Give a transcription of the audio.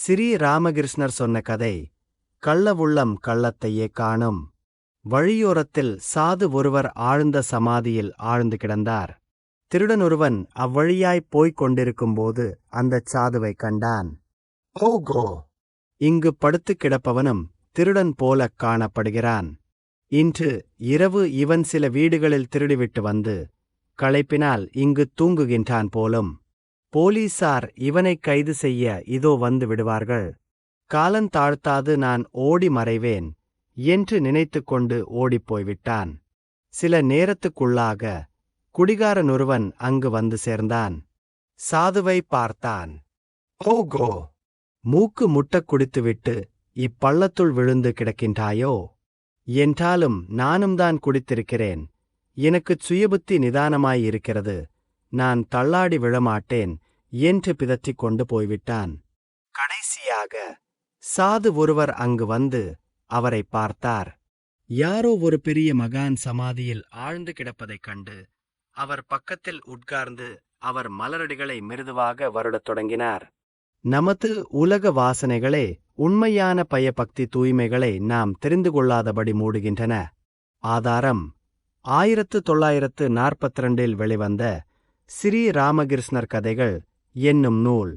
ஸ்ரீ ராமகிருஷ்ணர் சொன்ன கதை கள்ள உள்ளம் கள்ளத்தையே காணும். வழியோரத்தில் சாது ஒருவர் ஆழ்ந்த சமாதியில் ஆழ்ந்து கிடந்தார். திருடன் ஒருவன் அவ்வழியாய்ப் போய்க் கொண்டிருக்கும்போது அந்தச் சாதுவை கண்டான். ஓகோ. இங்கு படுத்துக் கிடப்பவனும் திருடன் போலக் காணப்படுகிறான். இன்று இரவு இவன் சில வீடுகளில் திருடிவிட்டு வந்து களைப்பினால் இங்கு தூங்குகின்றான் போலும். போலீசார் இவனைக் கைது செய்ய இதோ வந்து விடுவார்கள். காலந்தாழ்த்தாது நான் ஓடி மறைவேன் என்று நினைத்துக்கொண்டு ஓடிப்போய்விட்டான் சில நேரத்துக்குள்ளாக குடிகாரனொருவன் அங்கு வந்து சேர்ந்தான். சாதுவை பார்த்தான். ஓகோ மூக்கு முட்டக் குடித்துவிட்டு இப்பள்ளத்துள் விழுந்து கிடக்கின்றாயோ? என்றாலும் நானும் தான் குடித்திருக்கிறேன். எனக்குச் சுயபுத்தி நிதானமாயிருக்கிறது நான் தள்ளாடி விழமாட்டேன் என்று பிதற்றிக் கொண்டு போய்விட்டான். கடைசியாக சாது ஒருவர் அங்கு வந்து அவரை பார்த்தார். யாரோ ஒரு பெரிய மகான் சமாதியில் ஆழ்ந்து கிடப்பதைக் கண்டு அவர் பக்கத்தில் உட்கார்ந்து அவர் மலரடிகளை மிருதுவாக வருடத் தொடங்கினார். நமது உலக வாசனைகளே உண்மையான பயபக்தி தூய்மைகளை நாம் தெரிந்து கொள்ளாதபடி மூடுகின்றன. ஆதாரம் ஆயிரத்து தொள்ளாயிரத்து நாற்பத்திரண்டில் வெளிவந்த ஸ்ரீ ராமகிருஷ்ணர் கதைகள் என்னும் நூல்.